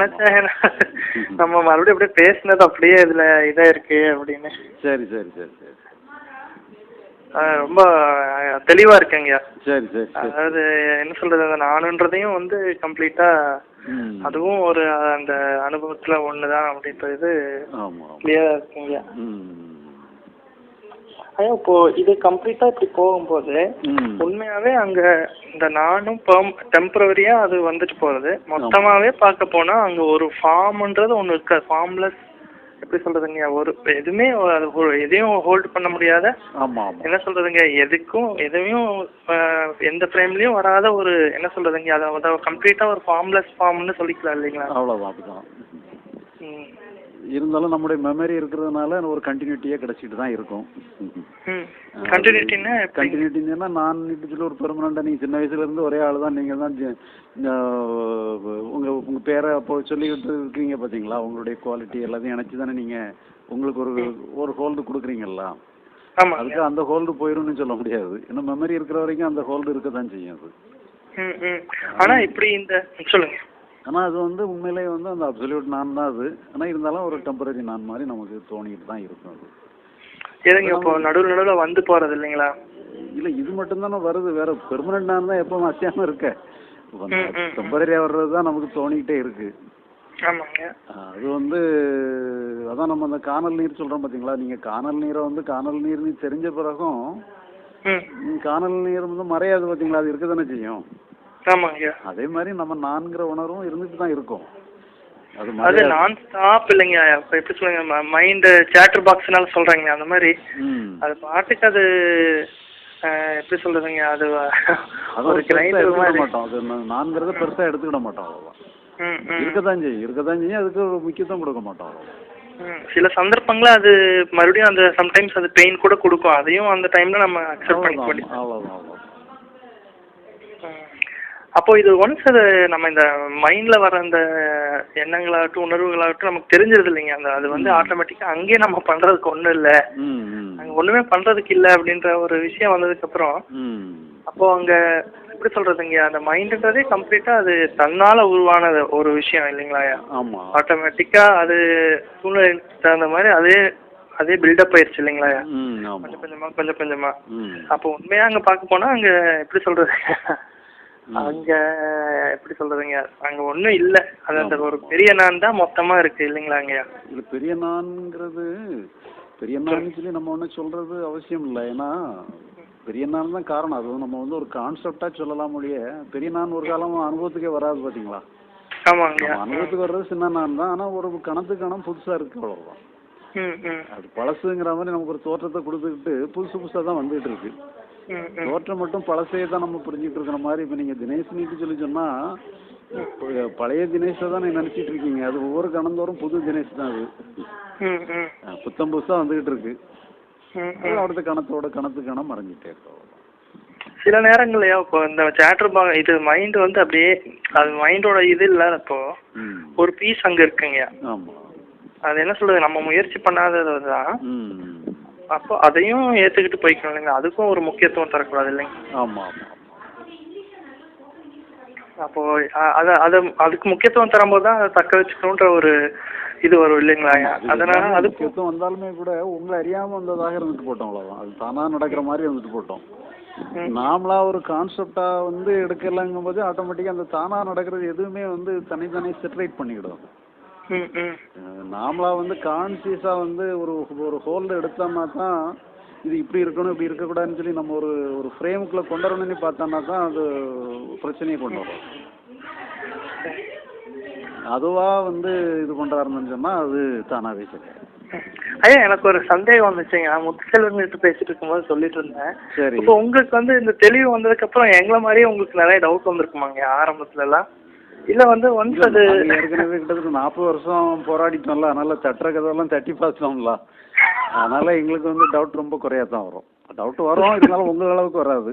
நினைச்சேன். நம்ம மறுபடியும் அப்படியே பேசினது அப்படியே இதுல இதா இருக்கு அப்படின்னு. சரி சரி சரி சரி. ரொம்ப தெளிவா இருக்குங்கய்யா. சரி சரி அதாவது என்ன சொல்றது அந்த நானுன்றதையும் வந்து கம்ப்ளீட்டா. அதுவும் ஒரு அந்த அனுபவத்துல ஒண்ணுதான் அப்படின்றது கிளியரா இருக்குங்கய்யா. ஐயா இப்போ இது கம்ப்ளீட்டா இப்படி போகும்போது உண்மையாவே அங்க இந்த நானும் டெம்பரவரியா அது வந்துட்டு போறது. மொத்தமாவே பார்க்க போனா அங்க ஒரு ஃபார்ம்ன்றது ஒண்ணு இருக்காது. ஃபார்ம்லெஸ் எப்படி சொல்றதுங்க ஒரு எதுவுமே எதையும் ஹோல்ட் பண்ண முடியாத என்ன சொல்றதுங்க எதுக்கும் எதையும் ஆஹ், எந்த ஃப்ரேம்லயும் வராத ஒரு என்ன சொல்றதுங்க அதை கம்ப்ளீட்டா ஒரு ஃபார்ம்லெஸ் ஃபார்ம்னு சொல்லிக்கலாம் இல்லைங்களா? ம். இருந்தாலும் நம்முடைய மெமரி இருக்கிறதுனால ஒரு கண்டினியூட்டியே கிடைச்சிட்டு தான் இருக்கும். கண்டினியூட்டின்னா கண்டினியூட்டின்னா நான் இப்படி ஒரு பெர்மனண்டா நீங்க சின்ன வயசுல இருந்து ஒரே ஆள் தான் நீங்க தான் உங்க உங்க பேரை அப்போ சொல்லிக்கிட்டு இருக்கீங்க பாத்தீங்களா? உங்களுடைய குவாலிட்டி எல்லாத்தையும் நினைச்சு தானே நீங்க உங்களுக்கு ஒரு ஒரு ஹோல்டு கொடுக்குறீங்கல்ல? அதுக்கு அந்த ஹோல்டு போயிரும்னு சொல்ல முடியாது. ஏன்னா மெமரி இருக்கிற வரைக்கும் அந்த ஹோல்டு இருக்க தான் செய்யும் அது. ஆனா இப்படி இந்த சொல்லுங்க. ஆனா அது வந்து உண்மையிலேயே வந்து அந்த அப்சல்யூட் நான் தான் அது. ஆனா இருந்தாலும் ஒரு டெம்பரரி நான் மாதிரி நமக்கு தோணிட்டு தான் இருக்கும் அது. எதுங்க இப்போ நடுவில் நடுவில் வந்து போறது இல்லைங்களா? இல்ல இது மட்டும் தானே வருது. வேற பெர்மனன்ட் நான் தான் எப்பவும் அசையாம இருக்க. ம், ம். டெம்பரரியா வர்றது தான் நமக்கு தோணிக்கிட்டே இருக்கு. அது வந்து அதான் நம்ம அந்த காணல் நீர் சொல்றோம் பாத்தீங்களா? நீங்க காணல் நீரை வந்து காணல் நீர்னு தெரிஞ்ச பிறகும் காணல் நீர் வந்து மறையாது பாத்தீங்களா? அது இருக்க தானே செய்யும். ஆமாங்க. அதே மாதிரி நம்ம நான்கிற உணர்வும் இருந்துட்டு தான் இருக்கும். அது அது நான் ஸ்டாப் இல்லைங்க. இப்போ எப்படி சொல்லுங்க மைண்ட் சேட்டர் பாக்ஸ்னால சொல்றாங்க அந்த மாதிரி. அது பாட்டுக்கு அது எப்படி சொல்றதுங்க? அது ஒரு கிரைண்டர் மாட்டோம். அது நான்கிறத பெருசா எடுத்துக்கிட மாட்டோம் ம் இருக்கத்தான் செய்யும். இருக்கத்தான் செய்யும். அதுக்கு ஒரு முக்கியத்துவம் கொடுக்க மாட்டோம். சில சந்தர்ப்பங்கள அது மறுபடியும் அந்த சம்டைம்ஸ் அது பெயின் கூட கொடுக்கும். அதையும் அந்த டைம்ல நம்ம அக்செப்ட் பண்ணிக்க அவ்வளவுதான். வேண்டியது அவ்வளவுதான். அவ்வளவுதான் ம். அப்போ இது ஒன்ஸ் அது நம்ம இந்த மைண்ட்ல வர அந்த எண்ணங்களாகட்டும் உணர்வுகளாகட்டும் நமக்கு தெரிஞ்சிருது இல்லைங்க. அந்த அது வந்து ஆட்டோமேட்டிக்கா அங்கேயே நம்ம பண்றதுக்கு ஒண்ணும் இல்ல. அங்க ஒண்ணுமே பண்றதுக்கு இல்ல அப்படின்ற ஒரு விஷயம் வந்ததுக்கு அப்புறம் ம். அப்போ அங்க எப்படி சொல்றதுங்க அந்த மைண்டுன்றதே கம்ப்ளீட்டா அது தன்னால உருவான ஒரு விஷயம் இல்லைங்களா? ஆமா. ஆட்டோமேட்டிக்கா அது சூழ்நிலைக்கு தகுந்த மாதிரி அதே அதே பில்டப் ஆயிருச்சு இல்லைங்களா? கொஞ்சம் கொஞ்சமா கொஞ்சம் கொஞ்சமா. அப்போ உண்மையா அங்க பார்க்க போனா அங்க எப்படி சொல்றது? அங்க எப்படி சொல்றதுங்க அங்க ஒண்ணும் இல்ல. அது அந்த ஒரு பெரிய நான் தான் மொத்தமா இருக்கு இல்லைங்களா அங்கயா? இது பெரிய நான்ங்கிறது பெரிய நான் சொல்லி நம்ம ஒன்றும் சொல்றது அவசியம் இல்லை. ஏன்னா பெரிய நான் தான் காரணம். அது நம்ம வந்து ஒரு கான்செப்டா சொல்லலாம் ஒழிய பெரிய நான் ஒரு காலம் அனுபவத்துக்கே வராது பாத்தீங்களா? அனுபவத்துக்கு வர்றது சின்ன நான் தான். ஆனா ஒரு கணத்துக்கு கணம் புதுசா இருக்கு அவ்வளவுதான். அது பழசுங்கிற மாதிரி நமக்கு ஒரு தோற்றத்தை கொடுத்துக்கிட்டு புதுசு புதுசா தான் வந்துகிட்டு இருக்கு. தோற்றம் மட்டும் பழசையே தான் நம்ம புரிஞ்சுட்டு இருக்கிற மாதிரி இப்போ நீங்க தினேஷ் நீட்டு சொல்லி சொன்னா ப- பழைய தினேஷை தான் நீங்க நினைச்சிட்டு இருக்கீங்க. அது ஒவ்வொரு கணந்தோறும் புது தினேஷ் தான் அது. ம் ம் அஹ் புத்தம் புதுசா வந்துகிட்டு இருக்கு. அடுத்த கணத்தோட கணத்து கணம் மறைஞ்சிட்டே இருக்கு அவ்வளவுதான். சில நேரங்கள்லயா இப்போ இந்த சேட்டர் பா இது மைண்ட் வந்து அப்படியே அது மைண்டோட இது இல்லாதப்போ ஒரு பீஸ் அங்க இருக்குங்க. ஆமா. அது என்ன சொல்றது நம்ம முயற்சி பண்ணாதது தான் ம் அப்போ அதையும் ஏத்துக்கிட்டு போய்க்கணும் இல்லைங்க அதுக்கும் ஒரு முக்கியத்துவம் தரக்கூடாது இல்லைங்க. ஆமா ஆமா. அப்போ அத அத அதுக்கு முக்கியத்துவம் தரும்போது தான் அதை தக்க வச்சுக்கணுன்ற ஒரு இது வரும் இல்லைங்களா? அது அதனால எல்லாமே அது முக்கியத்துவம் வந்தாலுமே கூட உங்களை அறியாம வந்ததாக இருந்துட்டு போட்டோம் அவ்வளவுதான். அது தானா நடக்கிற மாதிரி இருந்துட்டு போட்டோம். நாமளா ஒரு கான்செப்டா வந்து எடுக்கலங்கும் போது ஆட்டோமேட்டிக்கா அந்த தானா நடக்கிறது எதுவுமே வந்து தனித்தனி செட்டரேட் பண்ணிக்கிடும் நாமளா வந்து கான்சியஸா வந்து ஒரு ஒரு ஹோல்டு எடுத்தோம்னா தான் இது இப்படி இருக்கணும் இப்படி இருக்கக்கூடாதுன்னு சொல்லி நம்ம ஒரு ஒரு ஃப்ரேமுக்குள்ள கொண்டு வரணும்னு பார்த்தோம்னா தான் அது பிரச்சனையை கொண்டு வரும். அதுவா வந்து இது பண்றாருன்னு சொன்னா அது தானாவே சரியாயிடும் ஐயா எனக்கு ஒரு சந்தேகம் வந்துச்சுங்க. முத்துசெல்வன் கிட்ட பேசிட்டு இருக்கும்போது சொல்லிட்டு இருந்தேன். சரி. இப்போ உங்களுக்கு வந்து இந்த தெளிவு வந்ததுக்கு அப்புறம் எங்களை மாதிரியே உங்களுக்கு நிறைய டவுட் வந்திருக்குமாங்க ஆரம்பத்துல எல்லாம் இல்ல வந்து ஒன்ஸ் அது ஏற்கனவே கிட்டத்தட்ட நாற்பது வருஷம் போராடிட்டோம்ல அதனால தட்டுற கதவெல்லாம் தட்டி பார்த்தோம்ல அதனால எங்களுக்கு வந்து டவுட் ரொம்ப குறையா தான் வரும். டவுட் வரும் இருந்தாலும் உங்க அளவுக்கு வராது.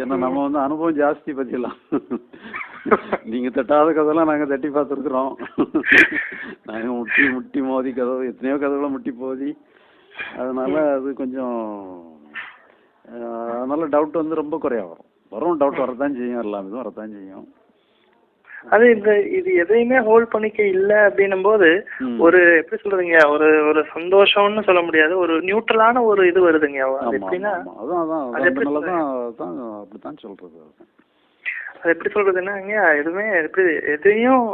ஏன்னா நம்ம வந்து அனுபவம் ஜாஸ்தி பத்தியெல்லாம். நீங்க தட்டாத கதவெல்லாம் நாங்க தட்டி பார்த்துருக்குறோம். நாங்க முட்டி முட்டி மோதி கதவு எத்தனையோ கதவுல முட்டி மோதி அதனால அது கொஞ்சம் அதனால டவுட் வந்து ரொம்ப குறையா வரும். வரும் டவுட் வரத்தான் செய்யும் எல்லாம் இதுவும் வரத்தான் செய்யும். அது இந்த இது எதையுமே ஹோல்ட் பண்ணிக்க இல்ல அப்படின்னும் போது. ஒரு எப்படி சொல்றதுங்க ஒரு ஒரு சந்தோஷம்னு சொல்ல முடியாது. ஒரு நியூட்ரலான ஒரு இது வருதுங்க. அது எப்படின்னா அப்படித்தான் சொல்றது அது. எப்படி சொல்றதுன்னாங்க எதுவுமே எப்படி எதையும்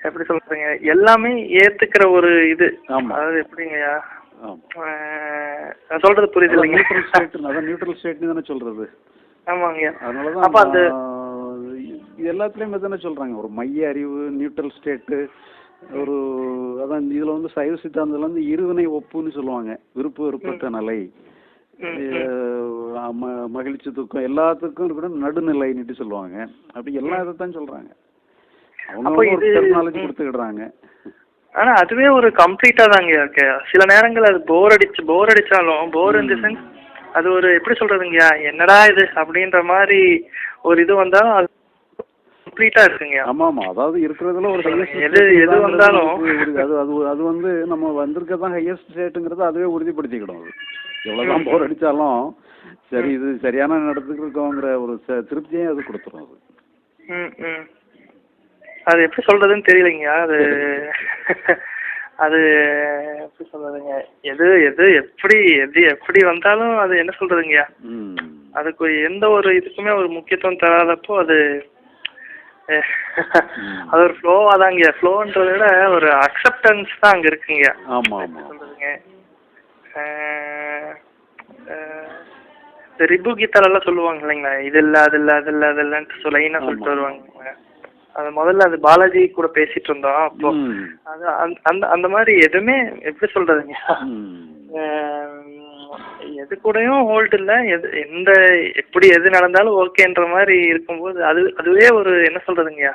எப்படி சொல்றதுங்க எல்லாமே ஏத்துக்கிற ஒரு இது. அதாவது எப்படிங்கய்யா சொல்றது புரியுது இல்லைங்க? நியூட்ரல் ஸ்டேட் அதான் நியூட்ரல் ஸ்டேட்னு தானே சொல்றது. ஆமாங்க. அதனால அப்ப அந்த எல்லாத்துலயுமே தானே சொல்றாங்க. ஒரு மைய அறிவு நியூட்ரல் ஸ்டேட்டு ஒரு அதான் இதுல வந்து சைவ சித்தாந்தத்துல வந்து இருவினை ஒப்புன்னு சொல்லுவாங்க. விருப்ப விருப்பத்த நிலை. மகிழ்ச்சி துக்கம் எல்லாத்துக்கும் கூட நடுநிலைன்னுட்டு சொல்லுவாங்க. அப்படி எல்லா அவங்க ஒரு இது- டெக்னாலஜி ம். கொடுத்துக்கிடுறாங்க. ஆனா அதுவே ஒரு கம்ப்ளீட்டா தாங்க இருக்கு. சில நேரங்கள் அது போர் அடிச்சு போர் அடிச்சாலும் போர் இந்த சென்ஸ் அது ஒரு எப்படி சொல்றதுங்கய்யா என்னடா இது? அப்படின்ற மாதிரி ஒரு இது வந்தாலும் அது கம்ப்ளீட்டா இருக்குங்க. ஆமா ஆமா அதாவது இருக்கிறதுல ஒரு எது- எது வந்தாலும். அது அது அது வந்து நம்ம வந்திருக்கதான் ஹையஸ்ட் ஸ்டேட்டுங்கிறத அதுவே உறுதிப்படுத்திக்கிடும் அது. எவ்வளவுதான் போர் அடிச்சாலும் சரி இது சரியான நடத்துக்கு இருக்கோங்கிற ஒரு திருப்தியே அது கொடுத்துரும் அது. ம் ம். அது எப்படி சொல்றதுன்னு தெரியலைங்க. அது அது எப்படி சொல்றதுங்க? எது எது எப்படி எது எப்படி வந்தாலும் அது என்ன சொல்றதுங்க? ம். அதுக்கு எந்த ஒரு இதுக்குமே ஒரு முக்கியத்துவம் தராதப்போ அது அது ஒரு ஃப்ளோவா தாங்க. ஃப்ளோன்றதை விட ஒரு அக்செப்டன்ஸ் தான் அங்க இருக்குங்க. ஆமா ஆமா. சொல்றதுங்க? இந்த ரிபு கீதாலெல்லாம் சொல்லுவாங்க இல்லைங்களா? இது இல்ல அது இல்ல அது இல்ல அது இல்லன்ட்டு சொல்லினா சொல்லிட்டு. வருவாங்க. அது முதல்ல அது பாலாஜி கூட பேசிட்டு இருந்தோம் அப்போ. அது அந்த- அந்த அந்த மாதிரி எதுவுமே எப்படி சொல்றதுங்க? எது கூடயும் ஹோல்ட் இல்ல. எது எந்த எப்படி எது நடந்தாலும் ஓகேன்ற மாதிரி இருக்கும்போது அது அதுவே ஒரு என்ன சொல்றதுங்கய்யா.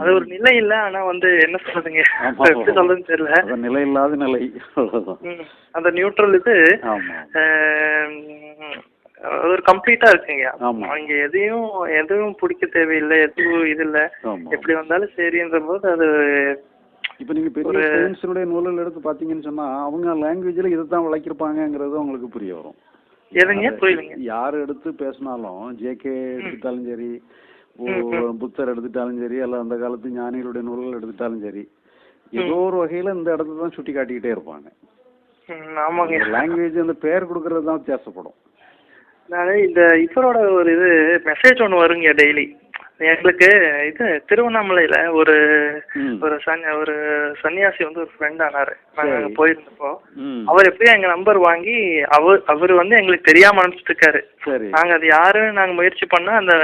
அது ஒரு நிலை இல்ல ஆனா வந்து என்ன சொல்றதுங்க. எப்படி சொல்றதுன்னு தெரியல. நிலை இல்லாத நிலை. அந்த நியூட்ரல் இது ஒரு கம்ப்ளீட்டா இருக்குங்க. அங்க எதையும் எதுவும் பிடிக்க தேவையில்லை எதுவும் இது இல்ல. எப்படி வந்தாலும் சரின்ற போது அது இப்ப நீங்க பெரிய சயின்ஸினுடைய நூல்கள் எடுத்து பாத்தீங்கன்னு சொன்னா அவங்க லாங்குவேஜ்ல இதைத்தான் விளக்கிருப்பாங்கங்கிறது உங்களுக்கு புரிய வரும் எதுங்க புரியலைங்க. யார் எடுத்து பேசினாலும் ஜேகே எடுத்துட்டாலும் சரி. புத்தர் எடுத்துட்டாலும் சரி அல்ல அந்த காலத்து ஞானிகளுடைய நூல்கள் எடுத்துட்டாலும் சரி ஏதோ ஒரு வகையில இந்த இடத்த தான் சுட்டி காட்டிக்கிட்டே இருப்பாங்க ஆமாங்க. லாங்குவேஜ் அந்த பேர் கொடுக்கறது தான் வித்தியாசப்படும். நானு இந்த இவரோட ஒரு இது மெசேஜ் ஒன்று வருங்க டெய்லி எங்களுக்கு இது திருவண்ணாமலையில ஒரு. ஒரு சன் ஒரு சன்னியாசி வந்து ஒரு ஃப்ரெண்ட் ஆனாரு நாங்க சரி. அங்க போயிருந்தப்போ. அவர் எப்படியும் எங்க நம்பர் வாங்கி அவர் அவர் வந்து எங்களுக்கு தெரியாம அனுப்பிச்சிட்டு இருக்காரு சரி நாங்க அது யாருன்னு நாங்க முயற்சி பண்ணா அந்த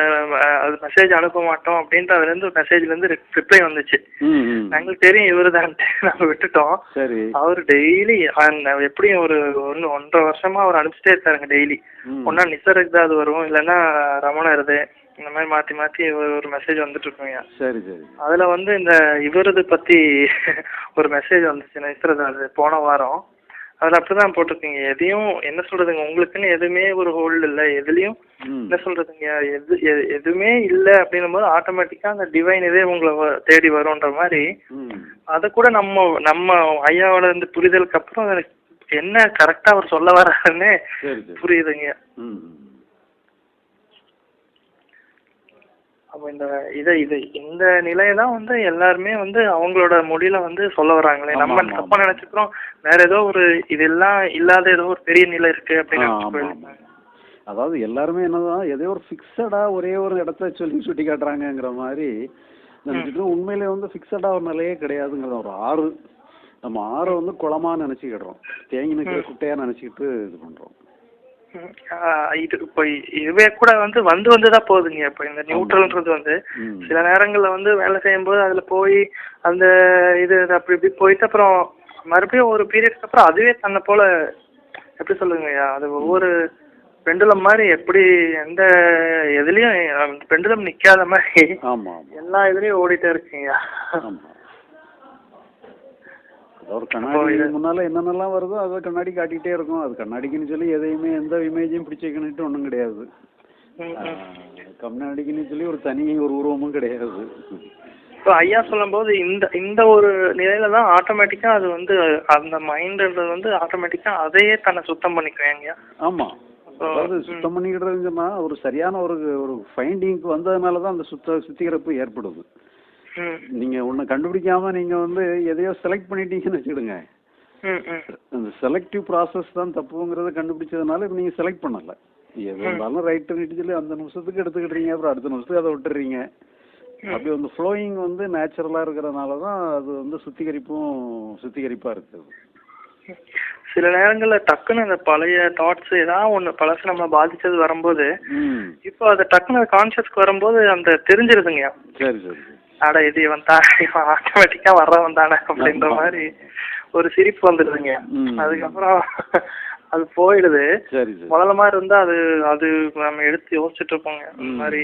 அது மெசேஜ் அனுப்ப மாட்டோம் அப்படின்ட்டு அதுல இருந்து மெசேஜ்ல இருந்து ரிப்ளை வந்துச்சு. எங்களுக்கு தெரியும் இவருதான்ட்டு நாங்க விட்டுட்டோம் சரி அவர் டெய்லி எப்படியும் ஒரு ஒன்று ஒன்றரை வருஷமா அவர் அனுப்பிச்சிட்டே இருக்காருங்க டெய்லி ம். ஒன்னா நிசருக்கு அது வரும் இல்லைன்னா ரமணருது இந்த மாதிரி மாத்தி மாத்தி ஒரு ஒரு மெசேஜ் வந்துட்டு இருக்குங்க சரி சரி. அதுல வந்து இந்த இவரது பத்தி ஒரு மெசேஜ் வந்துச்சு நிசரது அது போன வாரம். அதுல அப்படிதான் போட்டிருக்கீங்க. எதையும் என்ன சொல்றதுங்க? உங்களுக்குன்னு எதுவுமே ஒரு ஹோல்டு இல்ல. எதுலயும். என்ன சொல்றதுங்க? எது எதுவுமே இல்ல அப்படின்னும் போது ஆட்டோமேட்டிக்கா அந்த டிவைன் இதே உங்களை தேடி வரும்ன்ற மாதிரி. அத கூட நம்ம நம்ம ஐயாவோட இந்த புரிதலுக்கு அப்புறம் என்ன கரெக்டா அவர் சொல்ல சரி புரியுதுங்க ம், ம். அப்ப இந்த இதை இது இந்த நிலையை தான் வந்து எல்லாருமே வந்து அவங்களோட மொழியில வந்து சொல்ல வராங்களே. நம்ம தப்பா. நினைச்சுக்கிறோம். வேற ஏதோ ஒரு இதெல்லாம் இல்லாத ஏதோ ஒரு பெரிய நிலை இருக்கு அப்படின்னு. அதாவது எல்லாருமே என்னதான் ஏதோ ஒரு ஃபிக்ஸடா ஒரே ஒரு இடத்த சொல்லி சுட்டி காட்டுறாங்கங்கிற மாதிரி நினைச்சிட்டு உண்மையிலே வந்து ஃபிக்ஸடா ஒரு நிலையே கிடையாதுங்கிறது ஒரு ஆறு நம்ம ஆறை வந்து குளமா நினைச்சுக்கிடுறோம். தேங்கி நிற்கிற குட்டையா நினைச்சுக்கிட்டு இது பண்றோம். இது இப்போ இதுவே கூட வந்து வந்து வந்து தான் போகுதுங்க. இப்போ இந்த நியூட்ரல்ன்றது வந்து. சில நேரங்கள்ல வந்து வேலை செய்யும்போது அதுல போய் அந்த இது அப்படி இப்படி போயிட்டு அப்புறம் மறுபடியும் ஒரு பீரியட்க்கு அப்புறம் அதுவே தன்னை போல எப்படி சொல்லுங்கய்யா அது ஒவ்வொரு பெண்டுலம் மாதிரி எப்படி எந்த எதுலயும் பெண்டுலம் நிக்காத மாதிரி எல்லா இதுலயும் ஓடிட்டே இருக்குங்கய்யா. ஒரு கண்ணாடி முன்னால என்னென்னலாம் வருதோ அதை கண்ணாடி காட்டிக்கிட்டே இருக்கும். அது கண்ணாடிக்குன்னு சொல்லி எதையுமே எந்த இமேஜையும் பிடிச்சிக்கணுட்டு ஒன்றும் கிடையாது. கண்ணாடிக்குன்னு சொல்லி ஒரு தனி ஒரு உருவமும் கிடையாது. இப்போ ஐயா சொல்லும்போது இந்த இந்த ஒரு நிலையில தான் ஆட்டோமேட்டிக்கா அது வந்து அந்த மைண்ட்ன்றது வந்து ஆட்டோமேட்டிக்கா அதையே தன்னை சுத்தம் பண்ணிக்குவேங்க ஆமா. அதாவது சுத்தம் பண்ணிக்கிடுறதுன்னு சொன்னா ஒரு சரியான ஒரு ஒரு ஃபைண்டிங்க்கு வந்ததுனால தான் அந்த சுத்த சுத்திகரிப்பு ஏற்படுது. நீங்க ஒண்ணு கண்டுபிடிக்காம நீங்க வந்து எதையோ செலக்ட் பண்ணிட்டீங்கன்னு வச்சுக்கிடுங்க. அந்த செலக்டிவ் ப்ராசஸ் தான் தப்புங்கிறத கண்டுபிடிச்சதுனால இப்ப நீங்க செலக்ட் பண்ணல. எது இருந்தாலும் ரைட்டு சொல்லி அந்த நிமிஷத்துக்கு எடுத்துக்கிட்டீங்க அப்புறம் அடுத்த நிமிஷத்துக்கு அதை விட்டுறீங்க அப்படி வந்து ஃப்ளோயிங் வந்து நேச்சுரலா இருக்கிறதுனால தான் அது வந்து சுத்திகரிப்பும் சுத்திகரிப்பா இருக்குது. சில நேரங்கள்ல டக்குன்னு அந்த பழைய தாட்ஸ் ஏதாவது ஒண்ணு பழசு நம்ம பாதிச்சது வரும்போது இப்போ அது டக்குன்னு கான்சியஸ்க்கு வரும்போது அந்த தெரிஞ்சிருதுங்க சரி சரி சரி. அட இது இவன் தான் இவன் ஆட்டோமேட்டிக்கா வர்றவன் தானே அப்படின்ற. மாதிரி ஒரு சிரிப்பு வந்துடுதுங்க. அதுக்கப்புறம் அது போயிடுது. முதல்ல மாதிரி இருந்தா அது அது நம்ம எடுத்து யோசிச்சுட்டு இருப்போங்க. இந்த. மாதிரி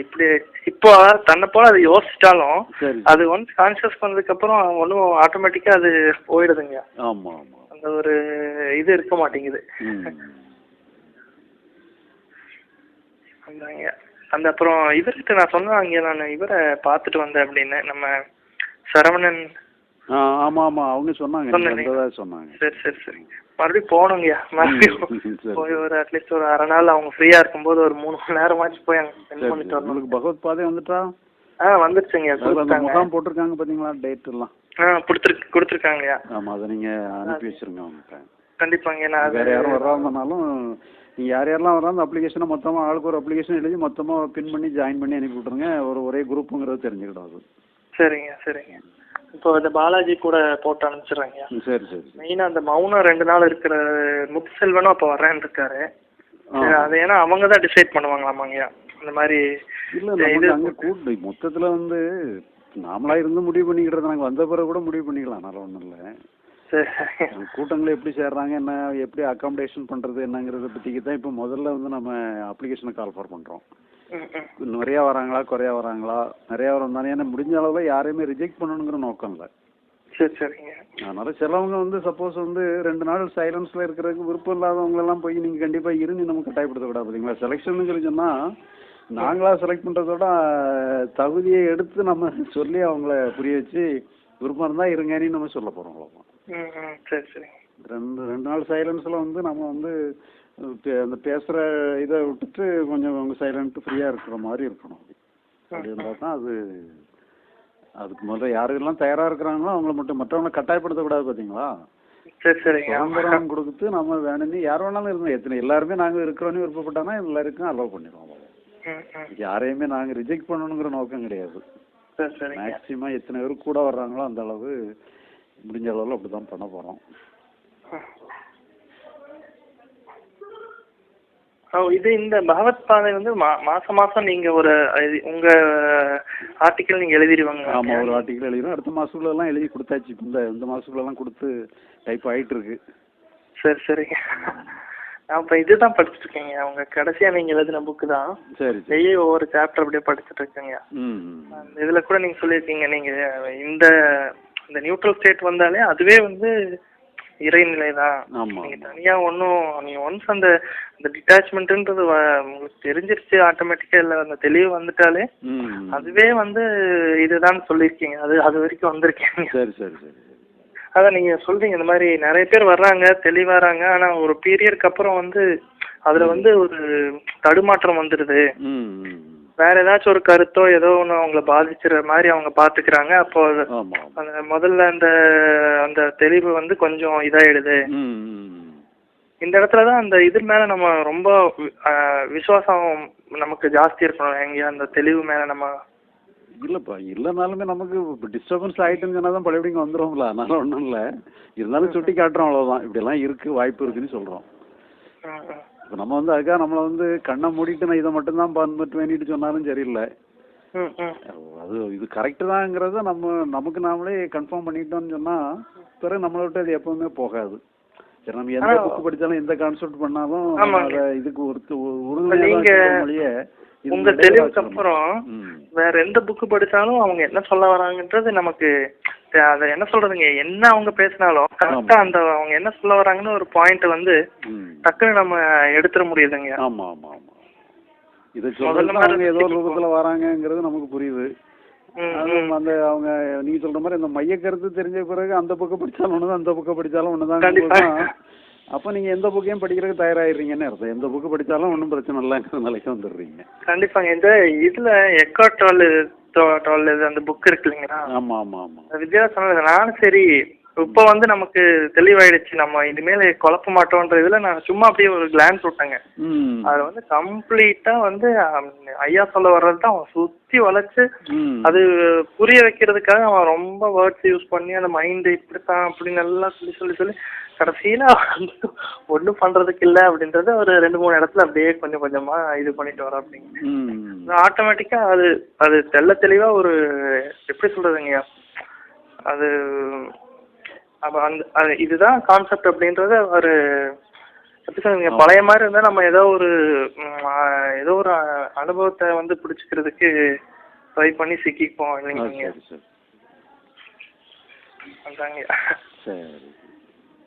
இப்படி இப்போ தன்னை போல அது யோசிச்சிட்டாலும் சரி அது ஒன்ஸ் கான்சியஸ் பண்ணதுக்கு அப்புறம் ஒன்றும் ஆட்டோமேட்டிக்கா அது போயிடுதுங்க. அந்த ஒரு இது இருக்க மாட்டேங்குது. அந்த அப்புறம் இவர்கிட்ட நான் சொன்னேன் அங்கே நான் இவரை பார்த்துட்டு வந்தேன் அப்படின்னு. நம்ம சரவணன் ஆ ஆமா ஆமா அவங்க சொன்னாங்க. சொன்னாங்க. சரி சரி சரி. மறுபடியும் போகணுங்கய்யா மறுபடியும். போய் ஒரு அட்லீஸ்ட் ஒரு அரை நாள் அவங்க ஃப்ரீயா இருக்கும்போது ஒரு மூணு மணி நேரமாச்சும் போய் அங்கே ஸ்பெண்ட் பண்ணிட்டு. வரணும். பகவத் பாதை வந்துட்டா? ஆ வந்துருச்சுங்க முகாம் போட்டிருக்காங்க பாத்தீங்களா டேட் எல்லாம்? ஆ கொடுத்துருக்கு கொடுத்துருக்காங்கய்யா ஆமா அதை நீங்க அனுப்பி வச்சிருங்க அவங்ககிட்ட. கண்டிப்பாங்க நான் வேற யாரும் வர்றாங்கனாலும் நீங்க யார் யாரெல்லாம் வர்றாங்க அந்த அப்ளிகேஷனை மொத்தமா ஆளுக்கு ஒரு அப்ளிகேஷன் எழுதி மொத்தமா பின் பண்ணி ஜாயின் பண்ணி அனுப்பி விட்டுருங்க. ஒரு ஒரே குரூப்புங்கிறது தெரிஞ்சுக்கிடும் அது. சரிங்க சரிங்க. இப்போ இந்த பாலாஜி கூட போட்டு அனுப்பிச்சிடுறேங்கய்யா ம், சரி சரி. சரி மெயினா அந்த மௌனம் ரெண்டு நாள் இருக்கிற முத்துசெல்வனும் அப்போ வரேன்னு இருக்காரு. அது ஏன்னா அவங்க தான் டிசைட் பண்ணுவாங்களாமாங்கய்யா? இந்த மாதிரி இல்ல அங்க கூட்டு மொத்தத்துல வந்து நாமளா இருந்து முடிவு பண்ணிக்கிட்டு நாங்க வந்த பிறகு கூட முடிவு பண்ணிக்கலாம். அதனால ஒண்ணும் இல்ல. கூட்டங்களை எப்படி சேர்றாங்க என்ன எப்படி அகாமடேஷன் பண்றது என்னங்கிறத பத்திக்கு தான் இப்போ முதல்ல வந்து நம்ம அப்ளிகேஷனை கால் ஃபார் பண்றோம். நிறைய வராங்களா குறையா வராங்களா நிறைய வந்தானே ஏன்னா முடிஞ்ச அளவுல யாரையுமே ரிஜெக்ட் பண்ணணுங்கிற நோக்கம் இல்லை. சரி சரிங்க. அதனால சிலவங்க வந்து சப்போஸ் வந்து ரெண்டு நாள் சைலன்ஸ்ல இருக்கிறதுக்கு விருப்பம் இல்லாதவங்க எல்லாம் போய் நீங்க கண்டிப்பா இருந்து நம்ம கட்டாயப்படுத்த விடாது பாத்தீங்களா செலெக்ஷன் சொல்லி சொன்னா நாங்களா செலக்ட் பண்றதோட தகுதியை எடுத்து நம்ம சொல்லி அவங்கள புரிய வச்சு விருப்பம் இருந்தா இருங்கன்னு நம்ம சொல்ல போறோம் அவ்வளவுதான். சரி சரிங்க ரெண்டு ரெண்டு நாள் சைலன்ஸ்ல வந்து நம்ம வந்து அந்த பேசுற இதை விட்டுட்டு கொஞ்சம் அவங்க சைலண்ட் ஃப்ரீயா இருக்கிற மாதிரி இருக்கணும். அப்படி. இருந்தா தான் அது அதுக்கு முதல்ல யாருக்கெல்லாம் தயாரா இருக்கிறாங்களோ அவங்கள மட்டும் மற்றவங்கள கட்டாயப்படுத்தக்கூடாது பாத்தீங்களா? சரி சரிங்க சுதந்திரம் கொடுத்து நம்ம வேணும்னு யார் வேணாலும் இருந்தோம் எத்தனை எல்லாருமே நாங்க இருக்கிறோன்னு விருப்பப்பட்டானா எல்லாருக்கும் அலோவ் பண்ணிடுவோம். யாரையுமே நாங்க ரிஜெக்ட் பண்ணணுங்கிற நோக்கம் கிடையாது. சரி மேக்சிமம் எத்தனை பேர் கூட வர்றாங்களோ அந்த அளவு முடிஞ்ச அளவுல அப்படிதான் பண்ண போறோம். ஓ இது இந்த பகவத் பாதை வந்து மாசம் மாசம் நீங்க ஒரு உங்க ஆர்டிக்கல் நீங்க எழுதிடுவாங்க. ஆமா ஒரு ஆர்டிக்கல் எழுதிடும் அடுத்த மாசத்துக்குள்ள எல்லாம் எழுதி கொடுத்தாச்சு. இந்த இந்த மாசத்துக்குள்ள எல்லாம் கொடுத்து டைப் ஆயிட்டு இருக்கு சரி. சரிங்க நான் இப்போ இதுதான் படிச்சுட்டு இருக்கேங்க அவங்க கடைசியா நீங்க எழுதின புக்கு தான். சரி டெய்லி ஒவ்வொரு சாப்டர் அப்படியே படிச்சுட்டு இருக்கேங்க இதுல கூட நீங்க சொல்லியிருக்கீங்க. நீங்க இந்த இந்த நியூட்ரல் ஸ்டேட் வந்தாலே அதுவே வந்து இறைநிலை தான் நீங்க தனியா ஒன்றும் நீங்க ஒன்ஸ் அந்த அந்த டிட்டாச்மெண்ட்ன்றது உங்களுக்கு தெரிஞ்சிருச்சு ஆட்டோமேட்டிக்கா இல்ல அந்த தெளிவு வந்துட்டாலே. அதுவே வந்து இதுதான் சொல்லியிருக்கீங்க. அது அது வரைக்கும் வந்திருக்கீங்க. சரி சரி சரி அதான் நீங்க சொல்றீங்க இந்த மாதிரி நிறைய பேர் வர்றாங்க தெளிவாறாங்க ஆனா ஒரு பீரியடுக்கு அப்புறம் வந்து அதுல வந்து ஒரு தடுமாற்றம் வந்துடுது. வேற ஏதாச்சும் ஒரு கருத்தோ ஏதோ ஒன்று அவங்கள பாதிச்சுற மாதிரி அவங்க பாத்துக்கிறாங்க. அப்போ அது- அந்த முதல்ல அந்த அந்த தெளிவு வந்து கொஞ்சம் இதாயிடுது. ம் ம் ம். இந்த இடத்துல தான் அந்த இது மேல நம்ம ரொம்ப விசுவாசம் நமக்கு ஜாஸ்தி இருக்கணும். எங்கேயா அந்த தெளிவு மேல நம்ம இல்லப்பா இல்லைனாலுமே நமக்கு டிஸ்டர்பன்ஸ் ஆயிட்டுன்னு சொன்னா தான் பழையபடிங்க வந்துடும்ல அதனால ஒன்றும் இல்லை. இருந்தாலும் சுட்டி காட்டுறோம் அவ்வளவுதான். இப்படியெல்லாம் இருக்கு வாய்ப்பு இருக்குன்னு சொல்றோம். ம், ம். இப்போ நம்ம வந்து அதுக்காக நம்மளை வந்து கண்ணை மூடிட்டு நான் இதை மட்டும்தான் பண்ணிட்டு வேண்டிட்டு சொன்னாலும் சரியில்லை. அது இது கரெக்டு தாங்கிறத நம்ம நமக்கு நாமளே கன்ஃபார்ம் பண்ணிட்டோம்னு சொன்னா பிறகு நம்மளை விட்டு அது எப்பவுமே போகாது சரி நம்ம எந்த புக் படிச்சாலும் எந்த கான்செப்ட் பண்ணாலும். அதை இதுக்கு ஒரு மொழியே உங்க தெளிவுக்கு அப்புறம் வேற எந்த புக்கு படிச்சாலும் அவங்க என்ன சொல்ல வராங்கன்றது நமக்கு அத என்ன சொல்றதுங்க? என்ன அவங்க பேசினாலும் கரெக்டா அந்த அவங்க என்ன சொல்ல வராங்கன்னு ஒரு பாயிண்ட் வந்து டக்குன்னு நம்ம எடுத்துட முடியுதுங்க ஆமா ஆமா ஆமா. இதை சொல்றது ஏதோ ஒரு. ரூபத்துல வராங்கங்கிறது நமக்கு புரியுது. அந்த அவங்க நீங்க சொல்ற மாதிரி அந்த மைய கருத்து தெரிஞ்ச பிறகு அந்த பக்கம் படிச்சாலும் ஒண்ணுதான் அந்த பக்கம் படிச்சாலும் ஒண்ணுதான். அப்போ நீங்கள் எந்த புக்கையும் படிக்கிறதுக்கு தயாராகிடுறீங்கன்னு அர்த்தம். எந்த புக்கு படித்தாலும் ஒன்றும் பிரச்சனை இல்லைங்கிற நிலைக்கு வந்துடுறீங்க. கண்டிப்பாங்க. இந்த இதுல எக்கோ டுவெல் இது அந்த புக் இருக்கு இல்லைங்களா? ஆமாம் ஆமாம் ஆமாம் வித்யா சொன்னது நானும் சரி இப்போ வந்து நமக்கு தெளிவாயிடுச்சு. நம்ம இனிமேல் குழப்ப மாட்டோன்ற இதுல நான் சும்மா அப்படியே ஒரு கிளான்ஸ் விட்டேங்க. அது வந்து கம்ப்ளீட்டா வந்து ஐயா சொல்ல வர்றது தான். அவன் சுத்தி வளைச்சு அது புரிய வைக்கிறதுக்காக அவன் ரொம்ப வேர்ட்ஸ் யூஸ் பண்ணி அந்த மைண்டு இப்படித்தான் அப்படின்னு எல்லாம் சொல்லி சொல்லி சொல்லி கடைசியில ஒன்றும் பண்றதுக்கு இல்லை அப்படின்றத ஒரு ரெண்டு மூணு இடத்துல அப்படியே கொஞ்சம் கொஞ்சமா இது பண்ணிட்டு வர அப்படிங்க. ம் ஆட்டோமேட்டிக்கா அது அது தெள்ள தெளிவா ஒரு எப்படி சொல்றதுங்கய்யா அது அப்ப அந்த அது இதுதான் கான்செப்ட் அப்படின்றத ஒரு எப்படி சொல்றீங்க பழைய மாதிரி இருந்தா நம்ம ஏதோ ஒரு ஏதோ ஒரு அனுபவத்தை வந்து பிடிச்சிக்கிறதுக்கு ட்ரை பண்ணி சிக்கிப்போம் இல்லைங்க சரி. அதாங்க. சரி.